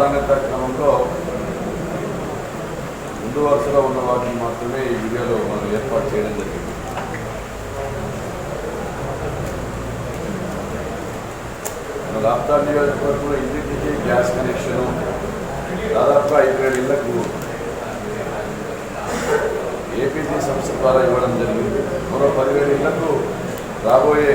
ప్రాధాన్యత క్రమంలో ముందు వరుసలో ఉన్న వాటిని మాత్రమే ఈ వీడియోలో మనం ఏర్పాటు చేయడం జరిగింది. మన రాప్తాడ్ నియోజకవర్గంలో ఇంటింటికి గ్యాస్ కనెక్షను దాదాపుగా ఐదు వేల ఇళ్ళకు ఏపీజీ సంస్థ ద్వారా ఇవ్వడం జరిగింది. మరో పదివేల ఇళ్ళకు రాబోయే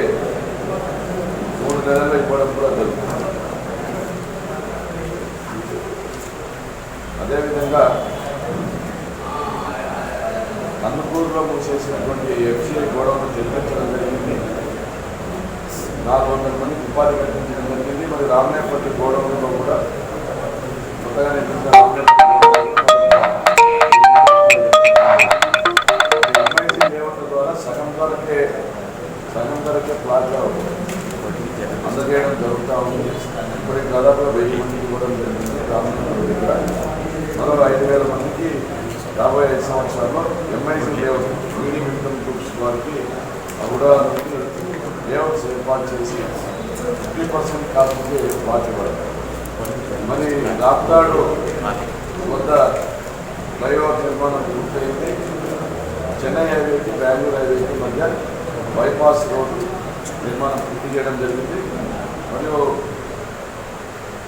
లేఅవుట్ మీడియం ఇన్కమ్ గ్రూప్స్ వారికి కూడా లేఅవుట్స్ ఏర్పాటు చేసి ఫిఫ్టీ పర్సెంట్ కాకుండా వాటి మరి రాప్తాడు వద్ద ఫ్లైఓవర్ నిర్మాణం పూర్తయింది. చెన్నై హైవేకి బెంగళూరు హైవేకి మధ్య బైపాస్ రోడ్డు నిర్మాణం పూర్తి చేయడం జరిగింది. మరియు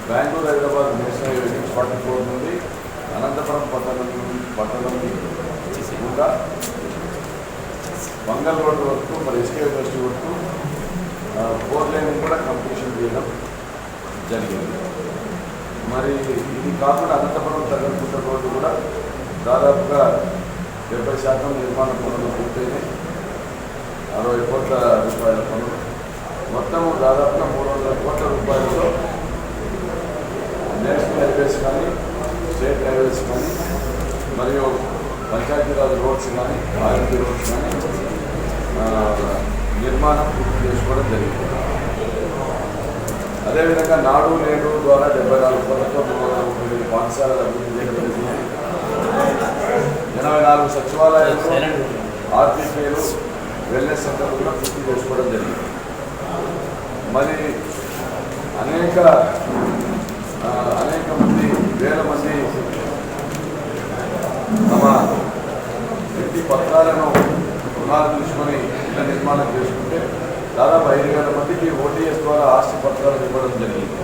Bengaluru Hyderabad national highway forty four నుండి అనంతపురం పట్టణం నుండి పట్టణం కూడా మంగళ రోడ్డు వరకు మరి ఎస్కే యూనివర్సిటీ వరకు ఫోర్ లైన్ కూడా కంప్లీషన్ చేయడం జరిగింది. మరి ఇది కాకుండా అనంతపురం తగ్గకుంట రోడ్డు కూడా దాదాపుగా డెబ్బై శాతం నిర్మాణ పనులు పూర్తయినాయి. అరవై కోట్ల రూపాయల పనులు. మొత్తం దాదాపుగా మూడు వందల కోట్ల రూపాయలతో నేషనల్ హైవేస్ కానీ స్టేట్ హైవేస్ కానీ మరియు పంచాయతీరాజ్ రోడ్స్ కానీ ఆర్ఎంపీ రోడ్స్ కానీ నిర్మాణం పూర్తి చేసుకోవడం జరిగింది. అదేవిధంగా నాడు నేడు ద్వారా డెబ్బై నాలుగు కోట్లతో పాఠశాలలు అభివృద్ధి చేయడం జరిగింది. ఎనభై నాలుగు సచివాలయాలు ఆర్టీసీలు వెల్నెస్ సెంటర్ కూడా పూర్తి చేసుకోవడం జరిగింది. మరి అనేక అనేక మంది వేల మంది తమ ఇంటి పత్రాలను రుణాలు తీసుకొని ఇళ్ళ నిర్మాణం చేసుకుంటే దాదాపు ఐదు వేల మందికి ఓటీఎస్ ద్వారా ఆస్తి పత్రాలు ఇవ్వడం జరిగింది.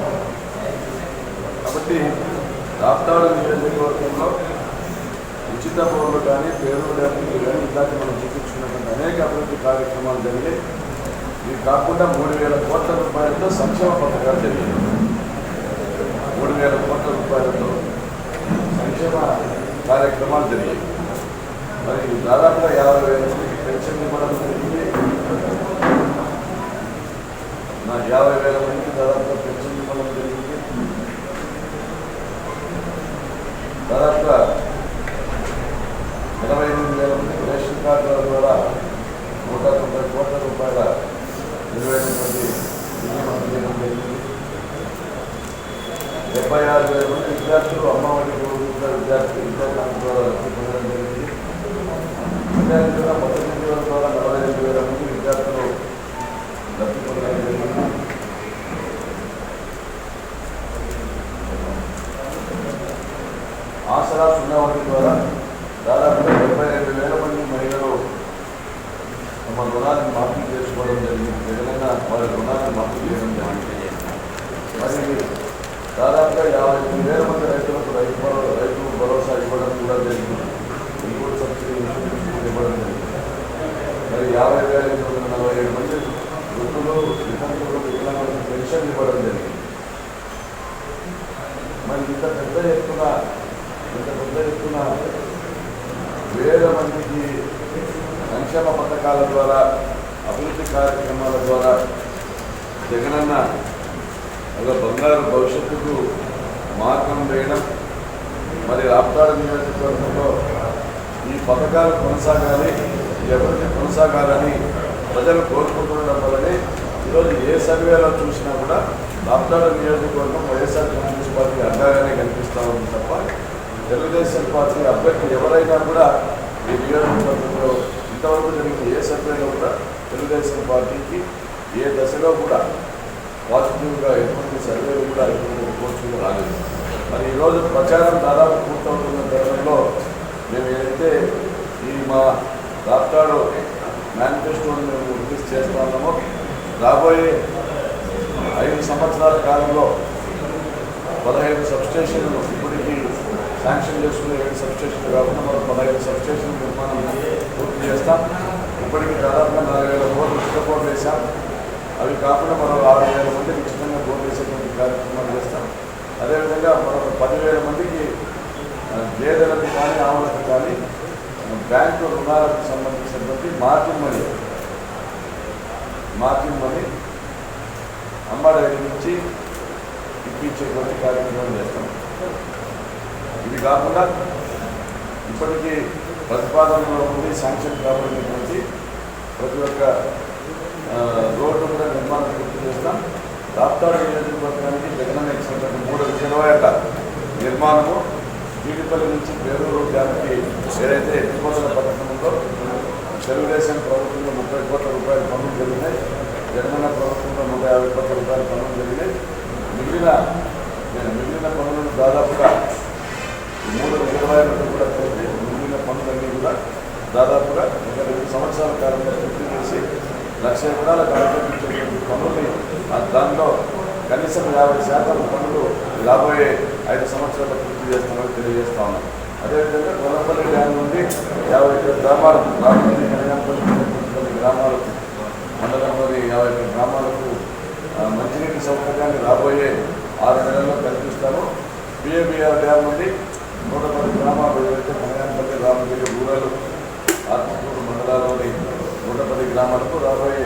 కాబట్టి రాప్తాడు నియోజకవర్గంలో ఉచిత పౌరులు కానీ పేరు కానీ ఇందాక మనం చూపించుకున్నటువంటి అనేక అభివృద్ధి కార్యక్రమాలు జరిగాయి. ఇవి కాకుండా మూడు వేల కోట్ల రూపాయలతో సంక్షేమ పథకాలు జరిగాయి. మూడు వేల కోట్ల రూపాయలతో సంక్షేమ కార్యక్రమాలు జరిగాయి. మరి దాదాపుగా యాభై వేల మందికి పెన్షన్ ఇవ్వడం జరిగింది. నా యాభై వేల మందికి దాదాపుగా పెన్షన్ ఇవ్వడం జరిగింది. దాదాపుగా ఇరవై ఎనిమిది వేల మందికి రేషన్ కార్డుల ద్వారా నూట తొంభై కోట్ల రూపాయల ఇరవై ఎనిమిది మంది బియ్యం అందజేయడం జరిగింది డెబ్బై ఆరు వేల మంది విద్యార్థులు అమ్మఒడి కూడా విద్యార్థులు విద్యార్థుల ద్వారా లబ్ధి పొందడం జరిగింది విద్యార్థుల పద్దెనిమిది వేల ద్వారా నలభై ఐదు వేల మంది విద్యార్థులు లబ్ధి పొందడం జరిగింది ఆసరా సున్నా ఒకటి ద్వారా దాదాపుగా డెబ్బై రెండు వేల మంది మహిళలు తమ రుణాన్ని మాఫీ చేసుకోవడం జరిగింది. ఏదైనా వారి రుణాన్ని మాఫీ చేయడం జరిగింది. మరి దాదాపుగా యాభై ఎనిమిది వేల మంది రైతులకు రైతు భరో- రైతు భరోసా ఇవ్వడం కూడా జరిగింది. ఇన్పుట్ సబ్సిడీ ఇన్సూరెన్స్ ఇవ్వడం జరిగింది. మరి యాభై వేల ఎనిమిది వందల నలభై ఏడు మంది వృద్ధులు వితంతులు వికలాంగులకు పెన్షన్ ఇవ్వడం జరిగింది మరి ఇంత పెద్ద ఎత్తున ఇంత పెద్ద ఎత్తున వేల మందికి సంక్షేమ పథకాల ద్వారా అభివృద్ధి కార్యక్రమాల ద్వారా జగనన్న ఒక బంగారు భవిష్యత్తుకు మార్గం వేయడం మరి రాప్తాడ నియోజకవర్గంలో ఈ పథకాలు కొనసాగాలి ఈ అభివృద్ధి కొనసాగాలని ప్రజలు కోరుకుంటుండడం వల్లనే ఈరోజు ఏ సర్వేలో చూసినా కూడా రాప్తాడ నియోజకవర్గం వైఎస్ఆర్ కాంగ్రెస్ పార్టీ అండగానే కనిపిస్తూ ఉంది తప్ప తెలుగుదేశం పార్టీ అభ్యర్థి ఎవరైనా కూడా ఈ నియోజకవర్గంలో ఇంతవరకు జరిగిన ఏ సర్వేలో కూడా తెలుగుదేశం పార్టీకి ఏ దశలో కూడా పాజిటివ్గా ఎటువంటి సర్వేలు కూడా ఎటువంటి రిపోర్ట్స్ కూడా రాలేదు. మరి ఈరోజు ప్రచారం దాదాపు పూర్తవుతున్న తరుణంలో మేము ఏదైతే ఈ మా రాప్తాడు మేనిఫెస్టోని మేము రిలీజ్ చేస్తున్నామో రాబోయే ఐదు సంవత్సరాల కాలంలో పదహైదు సబ్స్టేషన్లు శాంక్షన్ చేసుకునే ఏడు సబ్స్టేషన్లు కాకుండా మనం పదహైదు సబ్స్టేషన్ నిర్మాణం పూర్తి చేస్తాం. ఇప్పటికీ దాదాపుగా నాలుగు వేల కోట్లు ఉచిత బోర్డు అవి కాకుండా మనం ఆరు వేల మందికి ఉచితంగా బోర్డు వేసేటువంటి కార్యక్రమాలు చేస్తాం. అదేవిధంగా మరొక పదివేల మందికి ఆ, గేదెలకు కానీ ఆవులకు కానీ బ్యాంకు రుణాలకు సంబంధించినటువంటి మార్జిన్ మనీ మార్జిన్ మనీ అమ్మడి నుంచి ఇప్పించేటువంటి కార్యక్రమం చేస్తాం. ఇది కాకుండా ఇప్పటికీ ప్రతిపాదనలో ఉంది శాంక్షన్ కాబట్టి ప్రతి ఒక్క రోడ్డు కూడా నిర్మాణం పూర్తి చేస్తాం. రాప్తాడు నియోజకవర్గానికి జగనన్న ఇచ్చినటువంటి మూడు రిజర్వాయర్ల నిర్మాణము జీడిపల్లి నుంచి పేరూరు డ్యామ్కి ఏదైతే ఎత్తిపోతల పథకం ఉందో తెలుగుదేశం ప్రభుత్వంలో ముప్పై కోట్ల రూపాయల పనులు జరిగినాయి. జగనన్న ప్రభుత్వంలో నూట యాభై కోట్ల రూపాయల పనులు జరిగినాయి. మిగిలిన మిగిలిన పనులను దాదాపుగా మూడు రిజర్వాయర్లతో కూడా మిగిలిన పనులన్నీ కూడా దాదాపుగా ఒక రెండు సంవత్సరాల కాలంలో పూర్తి చేసి లక్ష ఎకరాల కార్యక్రమించేటువంటి పనుల్ని దానిలో కనీసం యాభై శాతం పనులు రాబోయే ఐదు సంవత్సరాలు పూర్తి చేస్తామని తెలియజేస్తా ఉన్నాం. అదేవిధంగా కొల్లపల్లి డ్యామ్ నుండి యాభై ఐదు గ్రామాలు రామపల్లి కళ్యాణపల్లి కొన్ని గ్రామాలకు మండలంలోని యాభై గ్రామాలకు మంచినీటి సౌకర్యాన్ని రాబోయే ఆరు నెలల్లో కల్పిస్తాము. పిఏబిఆర్ డ్యామ్ నుండి నూట పది గ్రామాలు ఏవైతే కళ్యాణపల్లి రామగిరి రూరల్ ఆత్మకూరు మండలాల్లోని నూట పది గ్రామాలకు రాబోయే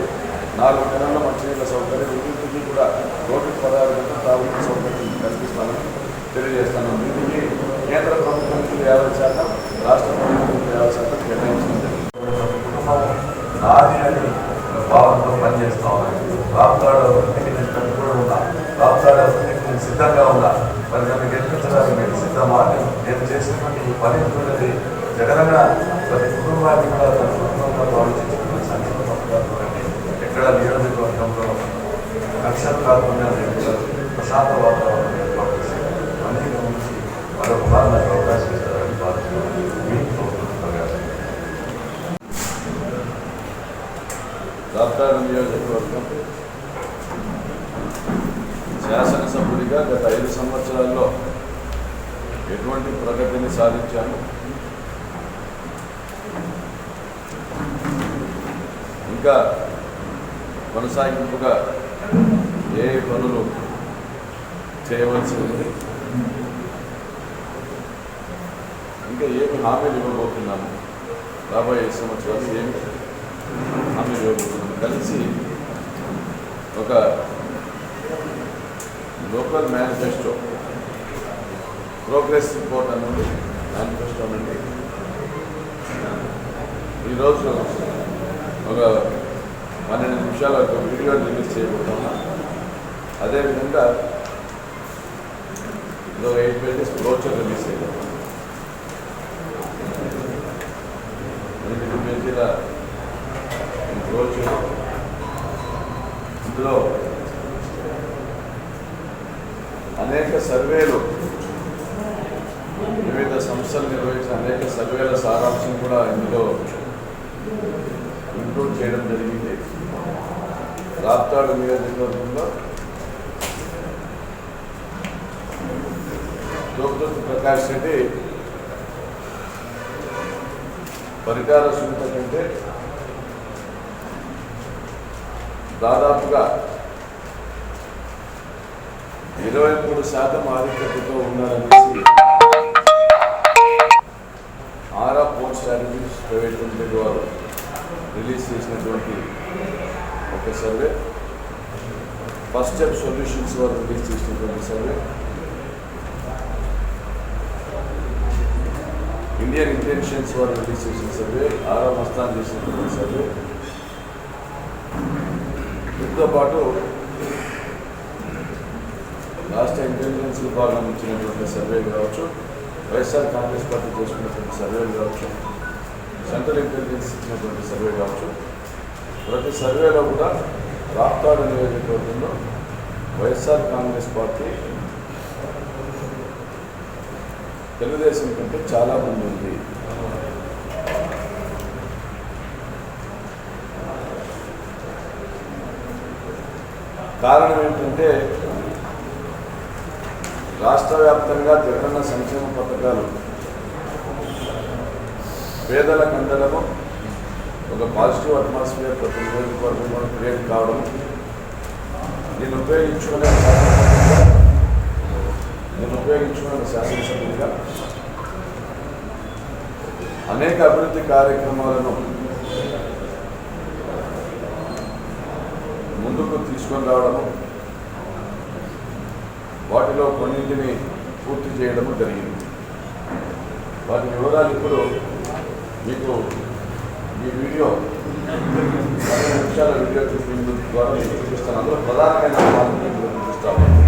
నాలుగు నెలల్లో మంచినీళ్ళ సౌకర్యం ఇంటింటికి కూడా రోడ్డు పదహారు గంటల తాగునీటి సౌకర్యం కల్పిస్తామని తెలియజేస్తాను దీనికి కేంద్ర ప్రభుత్వం నుంచి యాభై శాతం రాష్ట్ర ప్రభుత్వం యాభై శాతం కేటాయించింది కుటుంబం నాది అని భావంతో పనిచేస్తా ఉన్నాను. రాప్తాడు అభివృద్ధికి నేను ఉన్నా రాప్తాడు నేను సిద్ధంగా ఉన్నా. మరి నన్ను గెలిపించడానికి నేను సిద్ధమా నేను చేసినటువంటి ఈ పని ఉన్నది జగనన్న ప్రతి కుటుంబాన్ని కూడా తన కుటుంబంలో ఆలోచించుకున్న సంక్షేమ పథకాలు ఎక్కడ నియోజకవర్గంలో లక్ష్యాలు కాకుండా నేను ప్రశాంత వాతావరణం ఏర్పాటు చేసి అన్ని గమనించి మరొక వారు నాకు అవకాశం ఇస్తారని భావిస్తున్నాను. మీకు ప్రభుత్వం నియోజకవర్గం శాసనసభ్యుడిగా గత ఐదు సంవత్సరాల్లో ఎటువంటి ప్రగతిని సాధించాను? ఇంకా కొనసాగింపుగా ఏ పనులు చేయవలసి ఉంది? ఇంకా ఏమి హామీలు ఇవ్వబోతున్నాము? రాబోయే సంవత్సరాలు ఏమి హామీలు ఇవ్వబోతున్నాము? కలిసి ఒక లోకల్ మేనిఫెస్టో. ప్రోగ్రెస్ రిపోర్ట్ అనేది మేనిఫెస్టో నుండి. ఈరోజు ఒక పన్నెండు నిమిషాల ఒక వీడియో రిలీజ్ చేయబోతున్నా. అదేవిధంగా ఇందులో ఎయిట్ పేజెస్ బ్రోచర్ రిలీజ్ చేయబోతున్నాం. ఎనిమిది పేజీల బ్రోచర్ ఇందులో అనేక సర్వేలు వివిధ సంస్థలు నిర్వహించిన అనేక సర్వేల సారాంశం కూడా ఇందులో ఇంక్లూడ్ చేయడం జరిగింది. రాప్తాడు నియోజకవర్గంలో దోపుదొత్తు ప్రకాష్ రెడ్డి పరికార సునీత కంటే దాదాపుగా ఇరవై మూడు శాతం ఆధిక్యతతో ఉన్నారనేసి Aara post strategies private limited వారు రిలీజ్ చేసినటువంటి ఒక సర్వే. ఫస్ట్ స్టెప్ సొల్యూషన్స్ వారు రిలీజ్ చేసినటువంటి సర్వే. ఇండియన్ ఇంటెన్షన్స్ వారు రిలీజ్ చేసిన సర్వే ఆరా మస్తాన్ చేసినటువంటి సర్వే. దీంతో పాటు లాస్ట్ ఇంటెలిజెన్స్ విభాగం ఇచ్చినటువంటి సర్వే కావచ్చు. వైఎస్ఆర్ కాంగ్రెస్ పార్టీ చేసుకున్నటువంటి సర్వేలు కావచ్చు. సెంట్రల్ ఇంటెలిజెన్స్ ఇచ్చినటువంటి సర్వే కావచ్చు. ప్రతి సర్వేలో కూడా రాప్తాడు నియోజకవర్గంలో వైఎస్ఆర్ కాంగ్రెస్ పార్టీ తెలుగుదేశం కంటే చాలా మంది ఉంది. కారణం ఏంటంటే రాష్ట్ర వ్యాప్తంగా జగనన్న సంక్షేమ పథకాలు. పేదలకు అందడము ఒక పాజిటివ్ అట్మాస్ఫియర్ ప్రతి నియోజకవర్గంలో క్రియేట్ కావడం నేను ఉపయోగించుకునే నేను ఉపయోగించుకునే శాసనసభ్యుడిగా అనేక అభివృద్ధి కార్యక్రమాలను ముందుకు తీసుకొని రావడము వాటిలో కొన్నింటిని పూర్తి చేయడము జరిగింది. వాటి వివరాలు ఇప్పుడు మీకు ఈ వీడియో నిమిషాల వీడియో చూపించడం ద్వారా మీకు చూపిస్తాను. అందులో ప్రధానమైన అంశాలను చూపిస్తాను.